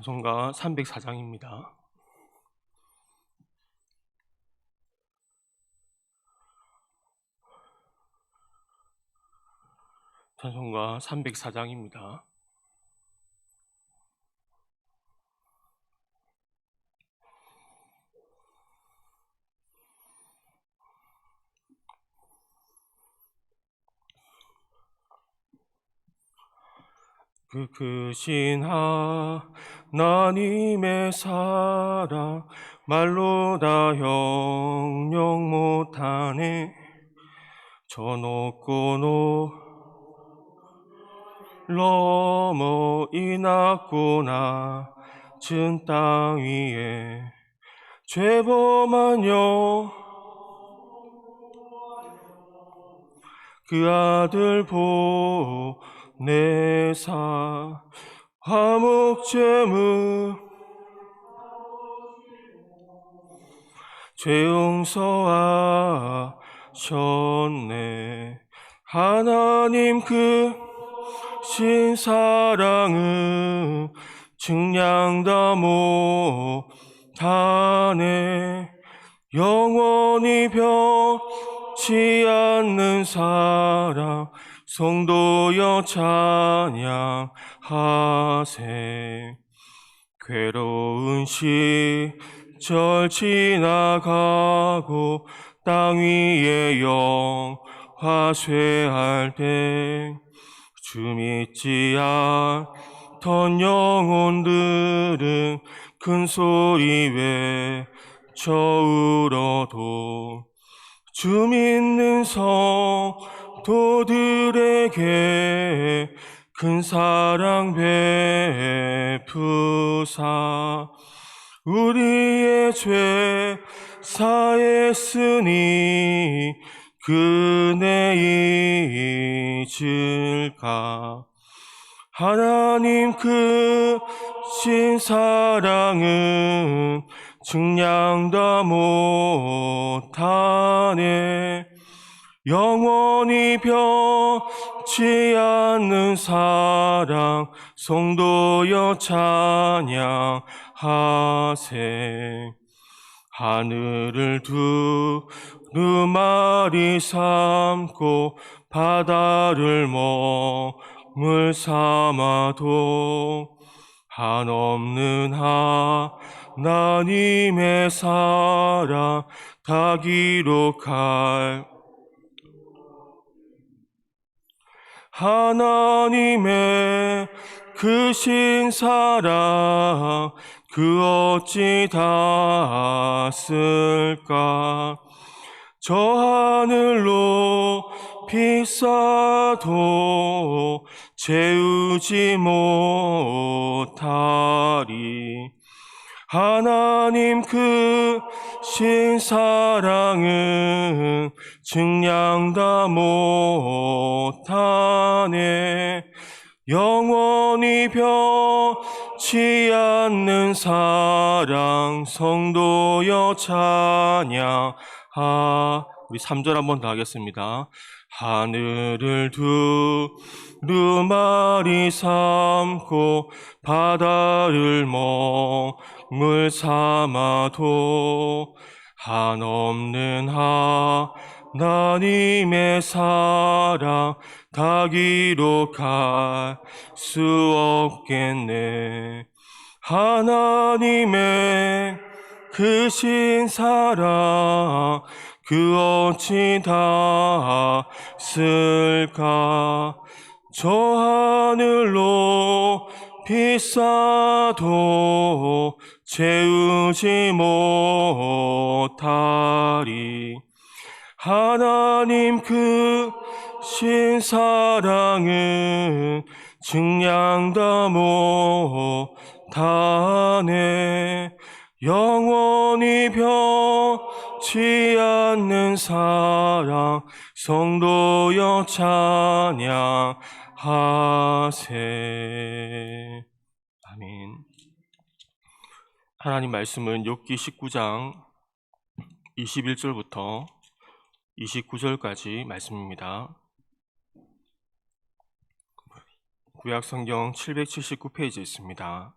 찬송가 304장입니다. 찬송가 304장입니다. 그 크신 하나님의 사랑 말로 다 형용 못하네. 저 높고 넘어 이 낮고 낮은 땅 위에 죄범한 영그 아들 보 내 사 화목제물 죄 용서하셨네 하나님 그 신사랑은 증량다 못하네. 영원히 변치 않는 사랑 성도여 찬양하세. 괴로운 시절 지나가고 땅 위에 영화쇠할 때 주 믿지 않던 영혼들은 큰 소리 외쳐 울어도 주 믿는 성 도들에게 큰 사랑 베푸사. 우리의 죄 사했으니 그네 잊을까? 하나님 그 신사랑은 증량다 못하네 영원히 변치 않는 사랑 성도여 찬양하세. 하늘을 두루마리 삼고 바다를 먹물 삼아도 한없는 하나님의 사랑 다 기록할 하나님의 크신 사랑 그 어찌 다 쓸까? 저 하늘로 비싸도 채우지 못하리 하나님 그 신사랑은 증량 다 못하네. 영원히 변치 않는 사랑 성도여 찬양하. 우리 3절 한번 더 하겠습니다. 하늘을 두루마리 삼고 바다를 먹 물 삼아도 한없는 하나님의 사랑 다 기록할 수 없겠네. 하나님의 크신 사랑 그 어찌 다 쓸까? 저 하늘로 비싸도 채우지 못하리. 하나님 그 신사랑은 증량다 못하네. 영원히 변치 않는 사랑 성도여 찬양 하세 아멘 하나님 말씀은 욥기 19장 21절부터 29절까지 말씀입니다. 구약 성경 779페이지에 있습니다.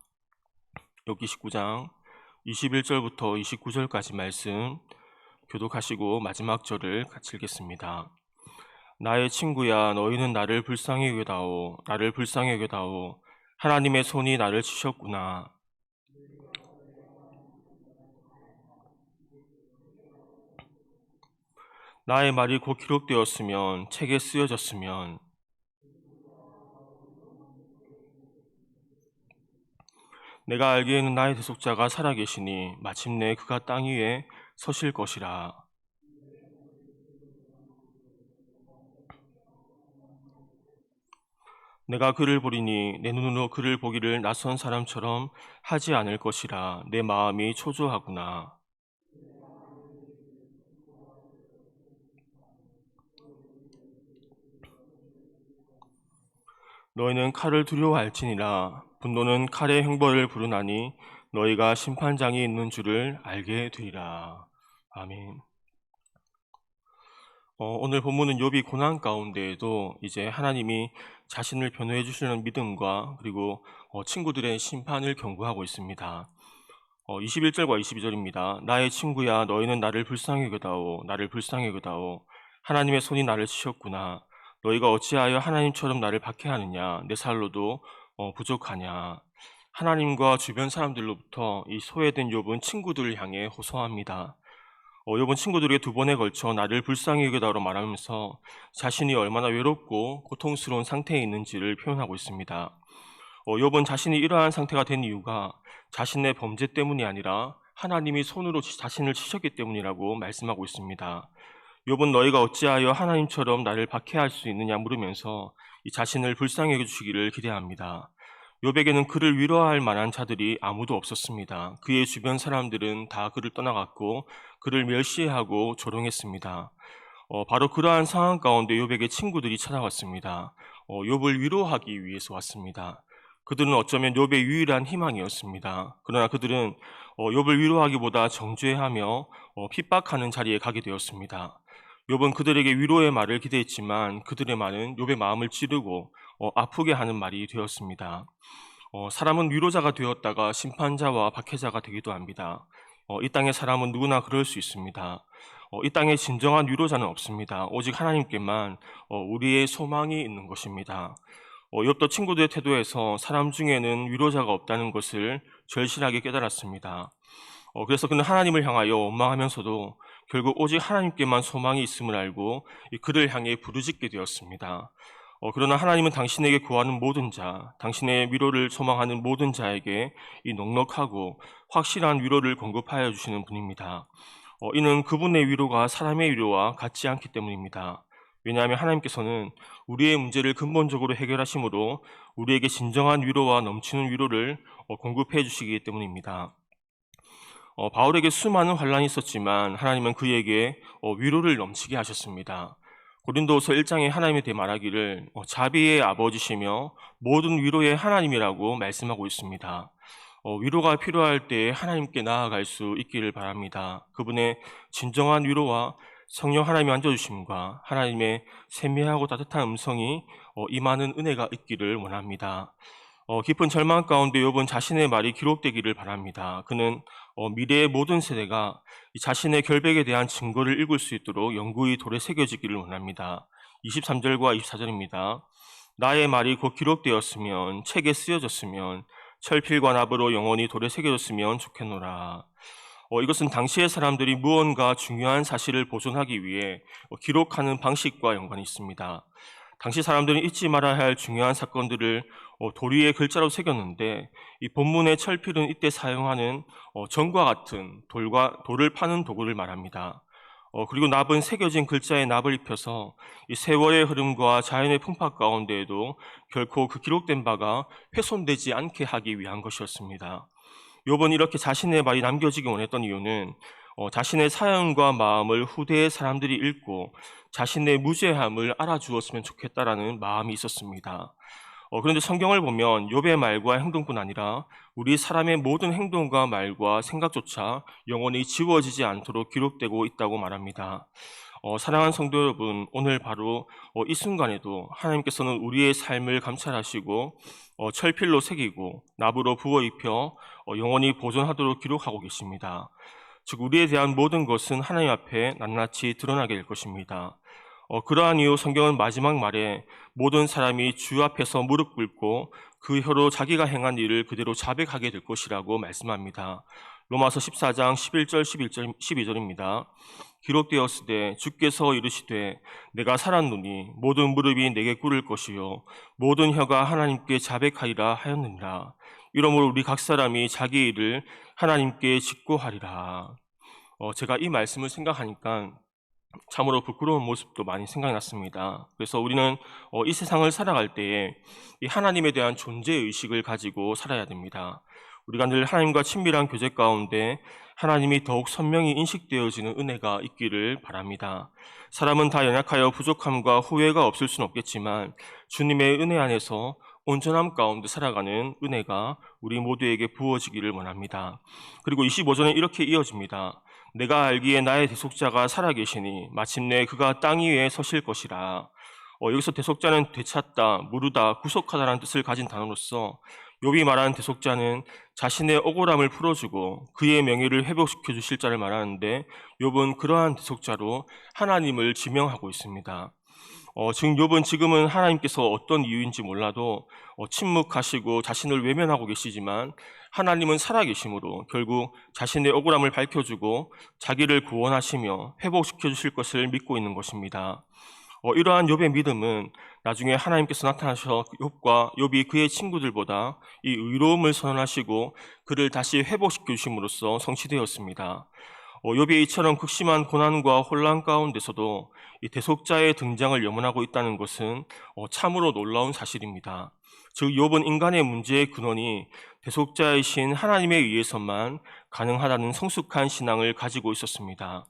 욥기 19장 21절부터 29절까지 말씀 교독하시고 마지막 절을 같이 읽겠습니다. 나의 친구야 너희는 나를 불쌍히 여겨다오. 나를 불쌍히 여겨다오. 하나님의 손이 나를 치셨구나. 나의 말이 곧 기록되었으면 책에 쓰여졌으면. 내가 알기에는 나의 대속자가 살아계시니 마침내 그가 땅 위에 서실 것이라 내가 그를 보리니 내 눈으로 그를 보기를 낯선 사람처럼 하지 않을 것이라 내 마음이 초조하구나. 너희는 칼을 두려워할지니라. 분노는 칼의 형벌을 부르나니 너희가 심판장이 있는 줄을 알게 되리라. 아멘. 어, 오늘 본문은 욥이 고난 가운데에도 이제 하나님이 자신을 변호해 주시는 믿음과 그리고 어, 친구들의 심판을 경고하고 있습니다. 어, 21절과 22절입니다. 나의 친구야 너희는 나를 불쌍히 여겨다오 나를 불쌍히 여겨다오 하나님의 손이 나를 치셨구나 너희가 어찌하여 하나님처럼 나를 박해하느냐 내 살로도 어, 부족하냐 하나님과 주변 사람들로부터 이 소외된 욥은 친구들을 향해 호소합니다. 어, 욥은 친구들에게 두 번에 걸쳐 나를 불쌍히 여겨다로 말하면서 자신이 얼마나 외롭고 고통스러운 상태에 있는지를 표현하고 있습니다. 어, 욥은 자신이 이러한 상태가 된 이유가 자신의 범죄 때문이 아니라 하나님이 손으로 지- 자신을 치셨기 때문이라고 말씀하고 있습니다. 욥은 너희가 어찌하여 하나님처럼 나를 박해할 수 있느냐 물으면서 이 자신을 불쌍히 여겨주시기를 기대합니다. 욥에게는 그를 위로할 만한 자들이 아무도 없었습니다. 그의 주변 사람들은 다 그를 떠나갔고 그를 멸시하고 조롱했습니다. 어, 바로 그러한 상황 가운데 욥에게 친구들이 찾아왔습니다. 어, 욥을 위로하기 위해서 왔습니다. 그들은 어쩌면 욥의 유일한 희망이었습니다. 그러나 그들은 어, 욥을 위로하기보다 정죄하며 어, 핍박하는 자리에 가게 되었습니다. 욥은 그들에게 위로의 말을 기대했지만 그들의 말은 욥의 마음을 찌르고 어, 아프게 하는 말이 되었습니다. 어, 사람은 위로자가 되었다가 심판자와 박해자가 되기도 합니다. 어, 이 땅의 사람은 누구나 그럴 수 있습니다. 어, 이 땅에 진정한 위로자는 없습니다. 오직 하나님께만 어, 우리의 소망이 있는 것입니다. 어, 욥도 친구들의 태도에서 사람 중에는 위로자가 없다는 것을 절실하게 깨달았습니다. 어, 그래서 그는 하나님을 향하여 원망하면서도 결국 오직 하나님께만 소망이 있음을 알고 이 그를 향해 부르짖게 되었습니다. 어, 그러나 하나님은 당신에게 구하는 모든 자, 당신의 위로를 소망하는 모든 자에게 이 넉넉하고 확실한 위로를 공급하여 주시는 분입니다. 어, 이는 그분의 위로가 사람의 위로와 같지 않기 때문입니다. 왜냐하면 하나님께서는 우리의 문제를 근본적으로 해결하심으로 우리에게 진정한 위로와 넘치는 위로를 어, 공급해 주시기 때문입니다. 어, 바울에게 수많은 환란이 있었지만 하나님은 그에게 어, 위로를 넘치게 하셨습니다. 고린도서 1장에 하나님에 대해 말하기를 어, 자비의 아버지시며 모든 위로의 하나님이라고 말씀하고 있습니다. 어, 위로가 필요할 때 하나님께 나아갈 수 있기를 바랍니다. 그분의 진정한 위로와 성령 하나님의 앉아주심과 하나님의 세미하고 따뜻한 음성이 어, 임하는 은혜가 있기를 원합니다. 어, 깊은 절망 가운데 욥은 자신의 말이 기록되기를 바랍니다. 그는 어, 미래의 모든 세대가 이 자신의 결백에 대한 증거를 읽을 수 있도록 영구히 돌에 새겨지기를 원합니다. 23절과 24절입니다. 나의 말이 곧 기록되었으면 책에 쓰여졌으면 철필과 납으로 영원히 돌에 새겨졌으면 좋겠노라. 어, 이것은 당시의 사람들이 무언가 중요한 사실을 보존하기 위해 어, 기록하는 방식과 연관이 있습니다. 당시 사람들은 잊지 말아야 할 중요한 사건들을 어, 돌 위에 글자로 새겼는데 이 본문의 철필은 이때 사용하는 어, 전과 같은 돌과 돌을 파는 도구를 말합니다. 어, 그리고 납은 새겨진 글자에 납을 입혀서 이 세월의 흐름과 자연의 풍파 가운데에도 결코 그 기록된 바가 훼손되지 않게 하기 위한 것이었습니다. 요번 이렇게 자신의 말이 남겨지기 원했던 이유는 어, 자신의 사연과 마음을 후대의 사람들이 읽고 자신의 무죄함을 알아주었으면 좋겠다라는 마음이 있었습니다. 어, 그런데 성경을 보면 욥의 말과 행동뿐 아니라 우리 사람의 모든 행동과 말과 생각조차 영원히 지워지지 않도록 기록되고 있다고 말합니다. 어, 사랑하는 성도 여러분, 오늘 바로 어, 이 순간에도 하나님께서는 우리의 삶을 감찰하시고 어, 철필로 새기고 납으로 부어 입혀 어, 영원히 보존하도록 기록하고 계십니다. 즉 우리에 대한 모든 것은 하나님 앞에 낱낱이 드러나게 될 것입니다. 어, 그러한 이유 성경은 마지막 말에 모든 사람이 주 앞에서 무릎 꿇고 그 혀로 자기가 행한 일을 그대로 자백하게 될 것이라고 말씀합니다. 로마서 14장 11절 11절 12절입니다. 기록되었으되 주께서 이르시되 내가 살았노니 모든 무릎이 내게 꿇을 것이요 모든 혀가 하나님께 자백하리라 하였느니라. 이러므로 우리 각 사람이 자기 일을 하나님께 직고하리라. 어, 제가 이 말씀을 생각하니까 참으로 부끄러운 모습도 많이 생각났습니다. 그래서 우리는 어, 이 세상을 살아갈 때에 이 하나님에 대한 존재 의식을 가지고 살아야 됩니다. 우리가 늘 하나님과 친밀한 교제 가운데 하나님이 더욱 선명히 인식되어지는 은혜가 있기를 바랍니다. 사람은 다 연약하여 부족함과 후회가 없을 수는 없겠지만 주님의 은혜 안에서 온전함 가운데 살아가는 은혜가 우리 모두에게 부어지기를 원합니다. 그리고 25절은 이렇게 이어집니다. 내가 알기에 나의 대속자가 살아계시니 마침내 그가 땅 위에 서실 것이라. 어, 여기서 대속자는 되찾다, 무르다, 구속하다라는 뜻을 가진 단어로서 욥이 말하는 대속자는 자신의 억울함을 풀어주고 그의 명예를 회복시켜 주실 자를 말하는데 욥은 그러한 대속자로 하나님을 지명하고 있습니다. 어, 지금 욥은 지금은 하나님께서 어떤 이유인지 몰라도 어, 침묵하시고 자신을 외면하고 계시지만 하나님은 살아계심으로 결국 자신의 억울함을 밝혀주고 자기를 구원하시며 회복시켜 주실 것을 믿고 있는 것입니다. 어, 이러한 욥의 믿음은 나중에 하나님께서 나타나셔 욥과 욥이 그의 친구들보다 이 의로움을 선언하시고 그를 다시 회복시켜 주심으로써 성취되었습니다. 어, 이처럼 극심한 고난과 혼란 가운데서도 이 대속자의 등장을 염원하고 있다는 것은 어, 참으로 놀라운 사실입니다. 즉 욥은 인간의 문제의 근원이 대속자이신 하나님에 의해서만 가능하다는 성숙한 신앙을 가지고 있었습니다.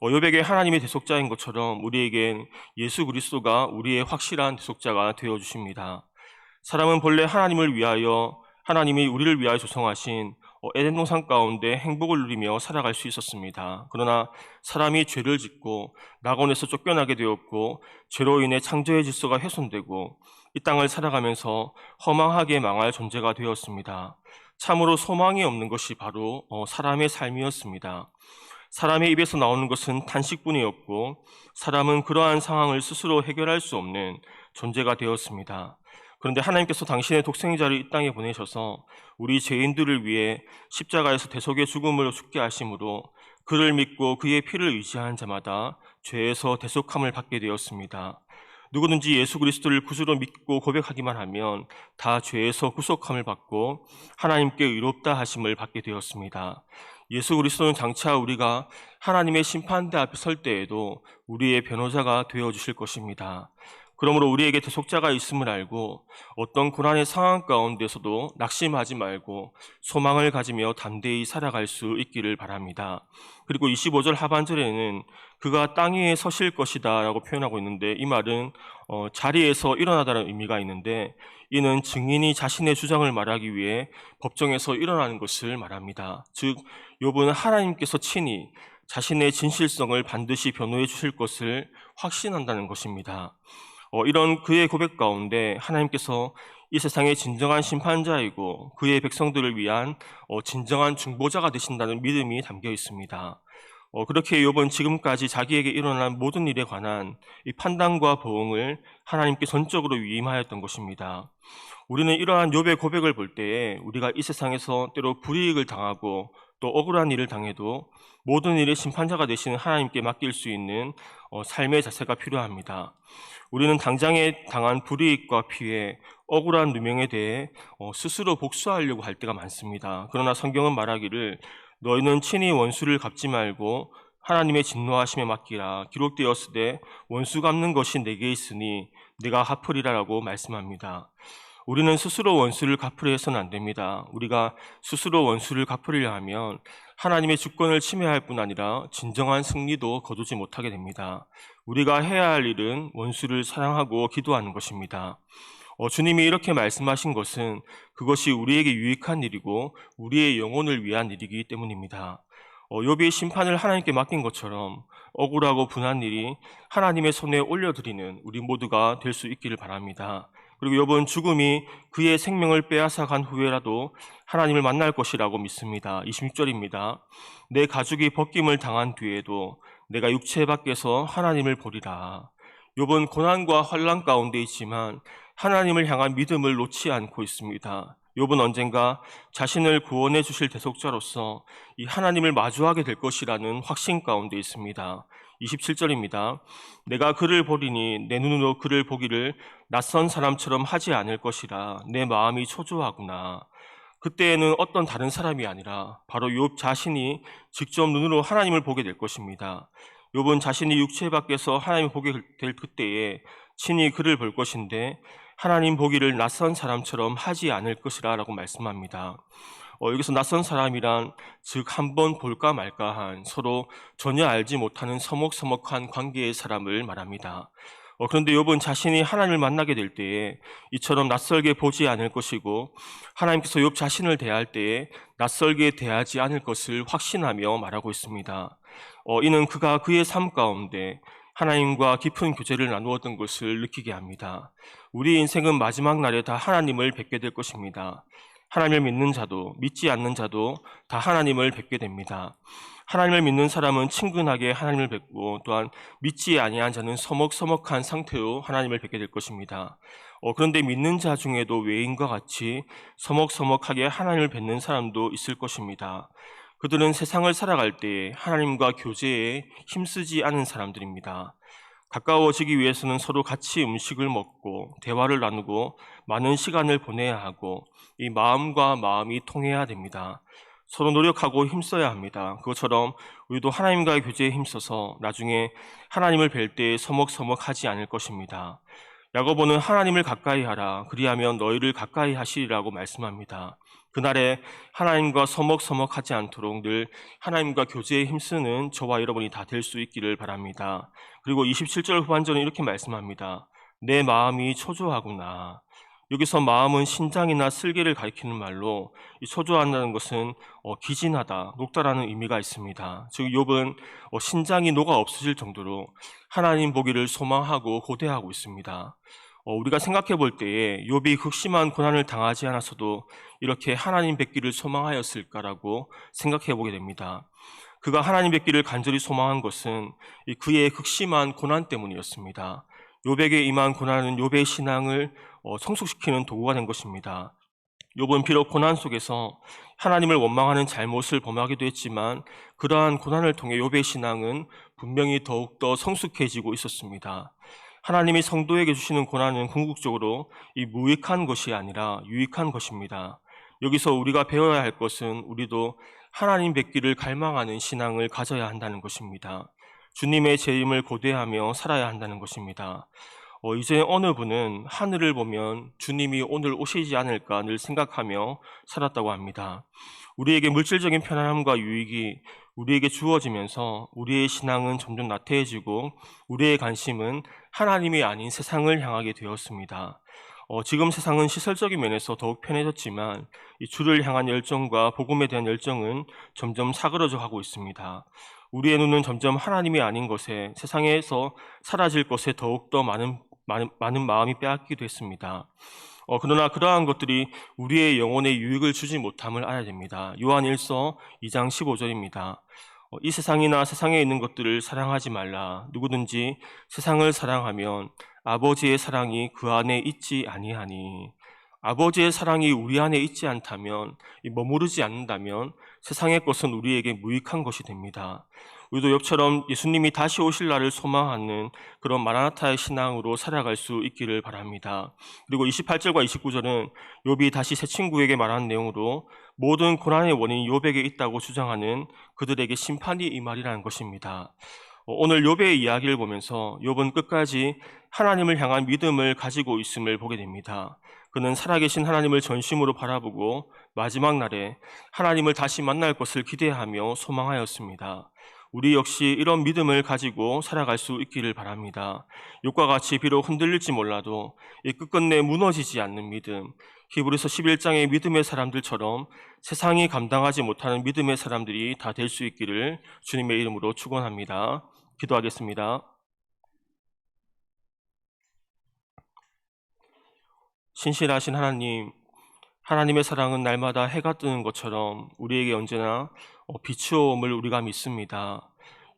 어, 욥에게 하나님이 대속자인 것처럼 우리에겐 예수 그리스도가 우리의 확실한 대속자가 되어 주십니다. 사람은 본래 하나님을 위하여 하나님이 우리를 위하여 조성하신 어, 에덴 동산 가운데 행복을 누리며 살아갈 수 있었습니다. 그러나 사람이 죄를 짓고 낙원에서 쫓겨나게 되었고 죄로 인해 창조의 질서가 훼손되고 이 땅을 살아가면서 허망하게 망할 존재가 되었습니다. 참으로 소망이 없는 것이 바로 어, 사람의 삶이었습니다. 사람의 입에서 나오는 것은 탄식뿐이었고 사람은 그러한 상황을 스스로 해결할 수 없는 존재가 되었습니다. 그런데 하나님께서 당신의 독생자를 이 땅에 보내셔서 우리 죄인들을 위해 십자가에서 대속의 죽음으로 죽게 하심으로 그를 믿고 그의 피를 의지하는 자마다 죄에서 대속함을 받게 되었습니다. 누구든지 예수 그리스도를 구주로 믿고 고백하기만 하면 다 죄에서 구속함을 받고 하나님께 의롭다 하심을 받게 되었습니다. 예수 그리스도는 장차 우리가 하나님의 심판대 앞에 설 때에도 우리의 변호자가 되어 주실 것입니다. 그러므로 우리에게 대속자가 있음을 알고 어떤 고난의 상황 가운데서도 낙심하지 말고 소망을 가지며 담대히 살아갈 수 있기를 바랍니다. 그리고 25절 하반절에는 그가 땅 위에 서실 것이다 라고 표현하고 있는데 이 말은 어, 자리에서 일어나다는 의미가 있는데 이는 증인이 자신의 주장을 말하기 위해 법정에서 일어나는 것을 말합니다. 즉 욥은 하나님께서 친히 자신의 진실성을 반드시 변호해 주실 것을 확신한다는 것입니다. 어, 이런 그의 고백 가운데 하나님께서 이 세상의 진정한 심판자이고 그의 백성들을 위한 어, 진정한 중보자가 되신다는 믿음이 담겨 있습니다. 어, 그렇게 욥은 지금까지 자기에게 일어난 모든 일에 관한 이 판단과 보응을 하나님께 전적으로 위임하였던 것입니다. 우리는 이러한 욥의 고백을 볼 때에 우리가 이 세상에서 때로 불이익을 당하고 또 억울한 일을 당해도 모든 일의 심판자가 되시는 하나님께 맡길 수 있는 어, 삶의 자세가 필요합니다. 우리는 당장에 당한 불이익과 피해, 억울한 누명에 대해 어, 스스로 복수하려고 할 때가 많습니다. 그러나 성경은 말하기를 너희는 친히 원수를 갚지 말고 하나님의 진노하심에 맡기라 기록되었으되 원수 갚는 것이 내게 있으니 내가 갚으리라라고 말씀합니다. 우리는 스스로 원수를 갚으려 해서는 안 됩니다. 우리가 스스로 원수를 갚으려 하면 하나님의 주권을 침해할 뿐 아니라 진정한 승리도 거두지 못하게 됩니다. 우리가 해야 할 일은 원수를 사랑하고 기도하는 것입니다. 어, 주님이 이렇게 말씀하신 것은 그것이 우리에게 유익한 일이고 우리의 영혼을 위한 일이기 때문입니다. 어, 욥이 심판을 하나님께 맡긴 것처럼 억울하고 분한 일이 하나님의 손에 올려드리는 우리 모두가 될 수 있기를 바랍니다. 그리고 욥은 죽음이 그의 생명을 빼앗아 간 후에라도 하나님을 만날 것이라고 믿습니다. 26절입니다. 내 가죽이 벗김을 당한 뒤에도 내가 육체 밖에서 하나님을 보리라. 욥은 고난과 환란 가운데 있지만 하나님을 향한 믿음을 놓지 않고 있습니다. 욥은 언젠가 자신을 구원해 주실 대속자로서 이 하나님을 마주하게 될 것이라는 확신 가운데 있습니다. 27절입니다. 내가 그를 보리니 내 눈으로 그를 보기를 낯선 사람처럼 하지 않을 것이라 내 마음이 초조하구나. 그때에는 어떤 다른 사람이 아니라 바로 욥 자신이 직접 눈으로 하나님을 보게 될 것입니다. 욥은 자신이 육체 밖에서 하나님을 보게 될 그때에 친히 그를 볼 것인데 하나님 보기를 낯선 사람처럼 하지 않을 것이라라고 말씀합니다. 어, 여기서 낯선 사람이란 즉 한번 볼까 말까한 서로 전혀 알지 못하는 서먹서먹한 관계의 사람을 말합니다. 어, 그런데 욥은 자신이 하나님을 만나게 될 때에 이처럼 낯설게 보지 않을 것이고 하나님께서 욥 자신을 대할 때에 낯설게 대하지 않을 것을 확신하며 말하고 있습니다. 어, 이는 그가 그의 삶 가운데 하나님과 깊은 교제를 나누었던 것을 느끼게 합니다. 우리 인생은 마지막 날에 다 하나님을 뵙게 될 것입니다. 하나님을 믿는 자도 믿지 않는 자도 다 하나님을 뵙게 됩니다. 하나님을 믿는 사람은 친근하게 하나님을 뵙고 또한 믿지 아니한 자는 서먹서먹한 상태로 하나님을 뵙게 될 것입니다. 어, 그런데 믿는 자 중에도 외인과 같이 서먹서먹하게 하나님을 뵙는 사람도 있을 것입니다. 그들은 세상을 살아갈 때 하나님과 교제에 힘쓰지 않은 사람들입니다. 가까워지기 위해서는 서로 같이 음식을 먹고 대화를 나누고 많은 시간을 보내야 하고 이 마음과 마음이 통해야 됩니다. 서로 노력하고 힘써야 합니다. 그것처럼 우리도 하나님과의 교제에 힘써서 나중에 하나님을 뵐 때 서먹서먹하지 않을 것입니다. 야고보는 하나님을 가까이 하라 그리하면 너희를 가까이 하시리라고 말씀합니다. 그날에 하나님과 서먹서먹하지 않도록 늘 하나님과 교제에 힘쓰는 저와 여러분이 다 될 수 있기를 바랍니다. 그리고 27절 후반전은 이렇게 말씀합니다. 내 마음이 초조하구나. 여기서 마음은 신장이나 슬개를 가리키는 말로 초조한다는 것은 어, 기진하다, 녹다라는 의미가 있습니다. 즉 욥은 어, 신장이 녹아 없어질 정도로 하나님 보기를 소망하고 고대하고 있습니다. 어, 우리가 생각해 볼 때에 욥이 극심한 고난을 당하지 않았어도 이렇게 하나님 뵙기를 소망하였을까라고 생각해 보게 됩니다. 그가 하나님 뵙기를 간절히 소망한 것은 그의 극심한 고난 때문이었습니다. 욥에게 임한 고난은 욥의 신앙을 어, 성숙시키는 도구가 된 것입니다. 욥은 비록 고난 속에서 하나님을 원망하는 잘못을 범하기도 했지만 그러한 고난을 통해 욥의 신앙은 분명히 더욱더 성숙해지고 있었습니다. 하나님이 성도에게 주시는 고난은 궁극적으로 이 무익한 것이 아니라 유익한 것입니다. 여기서 우리가 배워야 할 것은 우리도 하나님 뵙기를 갈망하는 신앙을 가져야 한다는 것입니다. 주님의 재임을 고대하며 살아야 한다는 것입니다. 어, 이제 어느 분은 하늘을 보면 주님이 오늘 오시지 않을까 늘 생각하며 살았다고 합니다. 우리에게 물질적인 편안함과 유익이 우리에게 주어지면서 우리의 신앙은 점점 나태해지고 우리의 관심은 하나님이 아닌 세상을 향하게 되었습니다. 어, 지금 세상은 시설적인 면에서 더욱 편해졌지만 이 주를 향한 열정과 복음에 대한 열정은 점점 사그러져 가고 있습니다. 우리의 눈은 점점 하나님이 아닌 것에 세상에서 사라질 것에 더욱 더 많은, 많은, 많은 마음이 빼앗기도 했습니다. 어, 그러나 그러한 것들이 우리의 영혼에 유익을 주지 못함을 알아야 됩니다. 요한 1서 2장 15절입니다. 어, 이 세상이나 세상에 있는 것들을 사랑하지 말라. 누구든지 세상을 사랑하면 아버지의 사랑이 그 안에 있지 아니하니. 아버지의 사랑이 우리 안에 있지 않다면, 머무르지 않는다면 세상의 것은 우리에게 무익한 것이 됩니다. 우리도 욥처럼 예수님이 다시 오실 날을 소망하는 그런 마라나타의 신앙으로 살아갈 수 있기를 바랍니다. 그리고 28절과 29절은 욥이 다시 새 친구에게 말한 내용으로 모든 고난의 원인이 욥에게 있다고 주장하는 그들에게 심판이 이 말이라는 것입니다. 오늘 욥의 이야기를 보면서 욥은 끝까지 하나님을 향한 믿음을 가지고 있음을 보게 됩니다. 그는 살아계신 하나님을 전심으로 바라보고 마지막 날에 하나님을 다시 만날 것을 기대하며 소망하였습니다. 우리 역시 이런 믿음을 가지고 살아갈 수 있기를 바랍니다. 욕과 같이 비록 흔들릴지 몰라도 이 끝끝내 무너지지 않는 믿음, 히브리서 11장의 믿음의 사람들처럼 세상이 감당하지 못하는 믿음의 사람들이 다 될 수 있기를 주님의 이름으로 축원합니다. 기도하겠습니다. 신실하신 하나님, 하나님의 사랑은 날마다 해가 뜨는 것처럼 우리에게 언제나 어, 비추어옴을 우리가 믿습니다.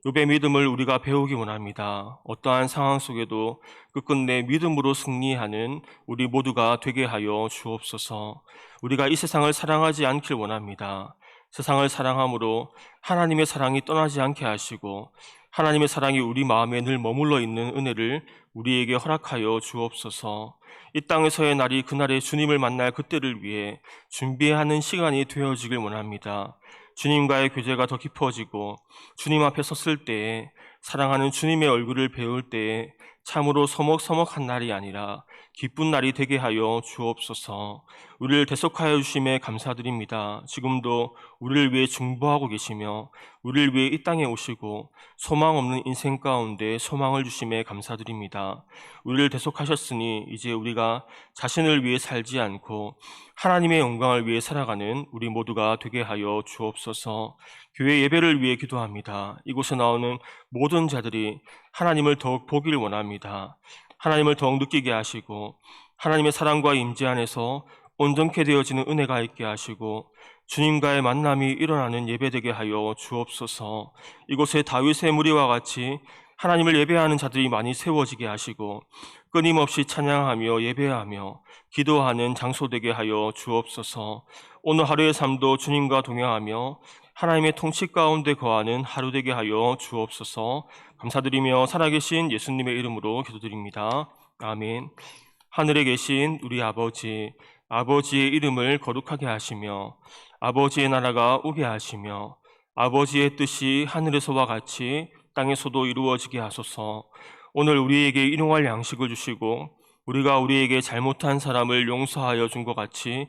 욥의 믿음을 우리가 배우기 원합니다. 어떠한 상황 속에도 끝끝내 믿음으로 승리하는 우리 모두가 되게 하여 주옵소서. 우리가 이 세상을 사랑하지 않길 원합니다. 세상을 사랑함으로 하나님의 사랑이 떠나지 않게 하시고 하나님의 사랑이 우리 마음에 늘 머물러 있는 은혜를 우리에게 허락하여 주옵소서. 이 땅에서의 날이 그날의 주님을 만날 그때를 위해 준비하는 시간이 되어지길 원합니다. 주님과의 교제가 더 깊어지고 주님 앞에 섰을 때에 사랑하는 주님의 얼굴을 배울 때에 참으로 서먹서먹한 날이 아니라 기쁜 날이 되게 하여 주옵소서. 우리를 대속하여 주심에 감사드립니다. 지금도 우리를 위해 중보하고 계시며 우리를 위해 이 땅에 오시고 소망 없는 인생 가운데 소망을 주심에 감사드립니다. 우리를 대속하셨으니 이제 우리가 자신을 위해 살지 않고 하나님의 영광을 위해 살아가는 우리 모두가 되게 하여 주옵소서. 교회 예배를 위해 기도합니다. 이곳에 나오는 모든 자들이 하나님을 더욱 보기를 원합니다. 하나님을 더욱 느끼게 하시고 하나님의 사랑과 임재 안에서 온전케 되어지는 은혜가 있게 하시고 주님과의 만남이 일어나는 예배되게 하여 주옵소서. 이곳에 다윗의 무리와 같이 하나님을 예배하는 자들이 많이 세워지게 하시고 끊임없이 찬양하며 예배하며 기도하는 장소 되게 하여 주옵소서. 오늘 하루의 삶도 주님과 동행하며 하나님의 통치 가운데 거하는 하루 되게 하여 주옵소서. 감사드리며 살아계신 예수님의 이름으로 기도드립니다. 아멘. 하늘에 계신 우리 아버지, 아버지의 이름을 거룩하게 하시며 아버지의 나라가 오게 하시며 아버지의 뜻이 하늘에서와 같이 땅에서도 이루어지게 하소서. 오늘 우리에게 일용할 양식을 주시고 우리가 우리에게 잘못한 사람을 용서하여 준 것 같이